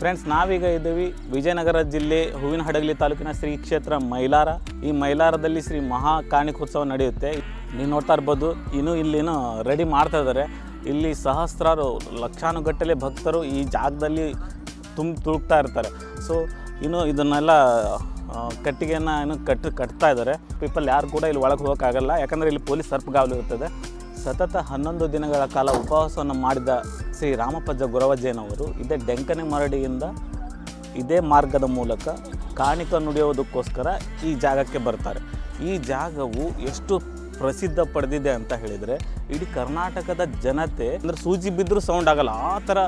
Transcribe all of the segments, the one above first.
Friends ನಾವೀಗ ಇದ್ದೀವಿ ವಿಜಯನಗರ ಜಿಲ್ಲೆ ಹೂವಿನ ಹಡಗಲಿ ತಾಲೂಕಿನ ಶ್ರೀ ಕ್ಷೇತ್ರ ಮೈಲಾರ. ಈ ಮೈಲಾರದಲ್ಲಿ ಶ್ರೀ ಮಹಾ ಕಾಣಿಕೋತ್ಸವ ನಡೆಯುತ್ತೆ. ನೀವು ನೋಡ್ತಾ ಇರ್ಬೋದು, ಇನ್ನೂ ಇಲ್ಲಿನೂ ರೆಡಿ ಮಾಡ್ತಾ ಇದ್ದಾರೆ. ಇಲ್ಲಿ ಸಹಸ್ರಾರು ಲಕ್ಷಾನುಗಟ್ಟಲೆ ಭಕ್ತರು ಈ ಜಾಗದಲ್ಲಿ ತುಂಬ ತುಳುಕ್ತಾ ಇರ್ತಾರೆ. ಸೊ ಇನ್ನು ಇದನ್ನೆಲ್ಲ ಕಟ್ಟಿಗೆಯನ್ನು ಏನು ಕಟ್ಟಿ, ಕಟ್ತಾ ಇದ್ದಾರೆ. ಪೀಪಲ್ ಯಾರು ಕೂಡ ಇಲ್ಲಿ ಒಳಗೆ ಹೋಗೋಕ್ಕಾಗಲ್ಲ. ಯಾಕಂದರೆ ಇಲ್ಲಿ ಪೊಲೀಸ್ ಸರ್ಪಗಾವಲು ಇರ್ತದೆ. ಸತತ ಹನ್ನೊಂದು ದಿನಗಳ ಕಾಲ ಉಪವಾಸವನ್ನು ಮಾಡಿದ ಶ್ರೀ ರಾಮಪ್ಪಜ್ಜ ಗುರವಜ್ಜಯ್ಯನವರು ಇದೇ ಡೆಂಕನೆ ಮರಡಿಯಿಂದ ಇದೇ ಮಾರ್ಗದ ಮೂಲಕ ಕಾಣಿಕ ನುಡಿಯೋದಕ್ಕೋಸ್ಕರ ಈ ಜಾಗಕ್ಕೆ ಬರ್ತಾರೆ. ಈ ಜಾಗವು ಎಷ್ಟು ಪ್ರಸಿದ್ಧ ಪಡೆದಿದೆ ಅಂತ ಹೇಳಿದರೆ ಇಡೀ ಕರ್ನಾಟಕದ ಜನತೆ ಅಂದರೆ ಸೂಜಿ ಬಿದ್ದರೂ ಸೌಂಡ್ ಆಗಲ್ಲ, ಆ ಥರ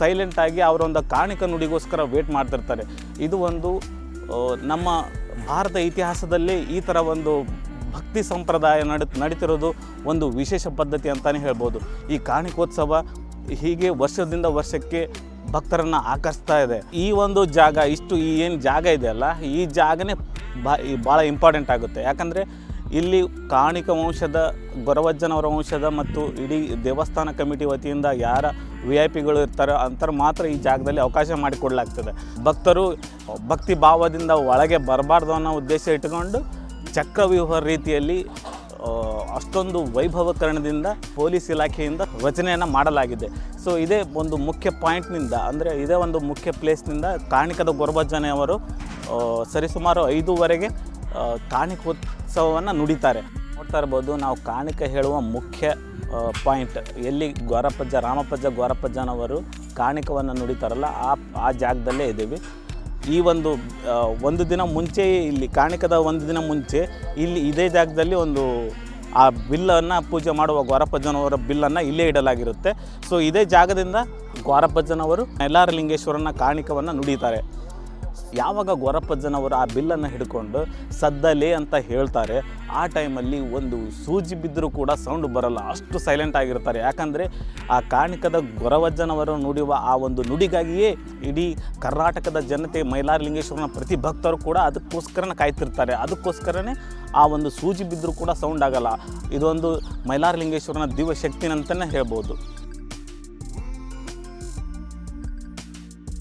ಸೈಲೆಂಟ್ ಆಗಿ ಅವರೊಂದು ಕಾಣಿಕ ನುಡಿಗೋಸ್ಕರ ವೇಟ್ ಮಾಡ್ತಿರ್ತಾರೆ. ಇದು ಒಂದು ನಮ್ಮ ಭಾರತ ಇತಿಹಾಸದಲ್ಲಿ ಈ ಥರ ಒಂದು ಭಕ್ತಿ ಸಂಪ್ರದಾಯ ನಡ, ನಡೀತಿರೋದು ಒಂದು ವಿಶೇಷ ಪದ್ಧತಿ ಅಂತಲೇ ಹೇಳ್ಬೋದು. ಈ ಕಾಣಿಕೋತ್ಸವ ಹೀಗೆ ವರ್ಷದಿಂದ ವರ್ಷಕ್ಕೆ ಭಕ್ತರನ್ನು ಆಕರ್ಷಿಸ್ತಾ ಇದೆ. ಈ ಒಂದು ಜಾಗ, ಇಷ್ಟು ಈ ಏನು ಜಾಗ ಇದೆಯಲ್ಲ ಈ ಜಾಗನೇ ಬಾ ಭಾಳ ಇಂಪಾರ್ಟೆಂಟ್ ಆಗುತ್ತೆ. ಯಾಕಂದರೆ ಇಲ್ಲಿ ಕಾಣಿಕ ವಂಶದ, ಗೊರವಜ್ಜನವರ ವಂಶದ ಮತ್ತು ಇಡೀ ದೇವಸ್ಥಾನ ಕಮಿಟಿ ವತಿಯಿಂದ ಯಾರ ವಿ ಐ ಪಿಗಳು ಇರ್ತಾರೋ ಅಂತಾರೆ ಮಾತ್ರ ಈ ಜಾಗದಲ್ಲಿ ಅವಕಾಶ ಮಾಡಿಕೊಡ್ಲಾಗ್ತದೆ. ಭಕ್ತರು ಭಕ್ತಿ ಭಾವದಿಂದ ಒಳಗೆ ಬರಬಾರ್ದು ಅನ್ನೋ ಉದ್ದೇಶ ಇಟ್ಕೊಂಡು ಚಕ್ರವ್ಯೂಹ ರೀತಿಯಲ್ಲಿ ಅಷ್ಟೊಂದು ವೈಭವಕರಣದಿಂದ ಪೊಲೀಸ್ ಇಲಾಖೆಯಿಂದ ರಚನೆಯನ್ನು ಮಾಡಲಾಗಿದೆ. ಸೊ ಇದೇ ಒಂದು ಮುಖ್ಯ ಪಾಯಿಂಟ್ನಿಂದ ಅಂದರೆ ಇದೇ ಒಂದು ಮುಖ್ಯ ಪ್ಲೇಸ್ನಿಂದ ಕಾಣಿಕದ ಗೊರಬಜ್ಜನೆಯವರು ಸರಿಸುಮಾರು ಐದೂವರೆಗೆ ಕಾಣಿಕ ಕಾಣಿಕೋತ್ಸವವನ್ನು ನುಡಿತಾರೆ. ನೋಡ್ತಾ ಇರ್ಬೋದು, ನಾವು ಕಾಣಿಕ ಹೇಳುವ ಮುಖ್ಯ ಪಾಯಿಂಟ್. ಎಲ್ಲಿ ಗೋರಪ್ಪಜ್ಜ ರಾಮಪ್ಪಜ್ಜ ಗೋರಪ್ಪಜ್ಜನವರು ಕಾಣಿಕವನ್ನು ನುಡಿತಾರಲ್ಲ, ಆ ಆ ಜಾಗದಲ್ಲೇ ಇದ್ದೀವಿ. ಈ ಒಂದು ಒಂದು ದಿನ ಮುಂಚೆ ಇಲ್ಲಿ, ಕಾಣಿಕದ ಒಂದು ದಿನ ಮುಂಚೆ ಇಲ್ಲಿ ಇದೇ ಜಾಗದಲ್ಲಿ ಒಂದು ಆ ಬಿಲ್ಲನ್ನು ಪೂಜೆ ಮಾಡುವ ಗೋರಪ್ಪಜ್ಜನವರ ಬಿಲ್ಲನ್ನು ಇಲ್ಲೇ ಇಡಲಾಗಿರುತ್ತೆ. ಸೊ ಇದೇ ಜಾಗದಿಂದ ಗೋರಪ್ಪಜ್ಜನವರು ಲಿಂಗೇಶ್ವರನ ಕಾಣಿಕವನ್ನು ನುಡಿತಾರೆ. ಯಾವಾಗ ಗೊರಪ್ಪಜ್ಜನವರು ಆ ಬಿಲ್ಲನ್ನು ಹಿಡ್ಕೊಂಡು ಸದ್ದಲೇ ಅಂತ ಹೇಳ್ತಾರೆ, ಆ ಟೈಮಲ್ಲಿ ಒಂದು ಸೂಜಿ ಬಿದ್ದರೂ ಕೂಡ ಸೌಂಡ್ ಬರಲ್ಲ. ಅಷ್ಟು ಸೈಲೆಂಟ್ ಆಗಿರ್ತಾರೆ. ಯಾಕಂದರೆ ಆ ಕಾಣಿಕದ ಗೊರವಜ್ಜನವರು ನುಡಿಯುವ ಆ ಒಂದು ನುಡಿಗಾಗಿಯೇ ಇಡೀ ಕರ್ನಾಟಕದ ಜನತೆ ಮೈಲಾರಲಿಂಗೇಶ್ವರನ ಪ್ರತಿ ಭಕ್ತರು ಕೂಡ ಅದಕ್ಕೋಸ್ಕರನೇ ಕಾಯ್ತಿರ್ತಾರೆ. ಅದಕ್ಕೋಸ್ಕರನೇ ಆ ಒಂದು ಸೂಜಿ ಬಿದ್ದರೂ ಕೂಡ ಸೌಂಡ್ ಆಗಲ್ಲ. ಇದೊಂದು ಮೈಲಾರಲಿಂಗೇಶ್ವರನ ದಿವ್ಯ ಶಕ್ತಿನಂತಲೇ ಹೇಳ್ಬೋದು.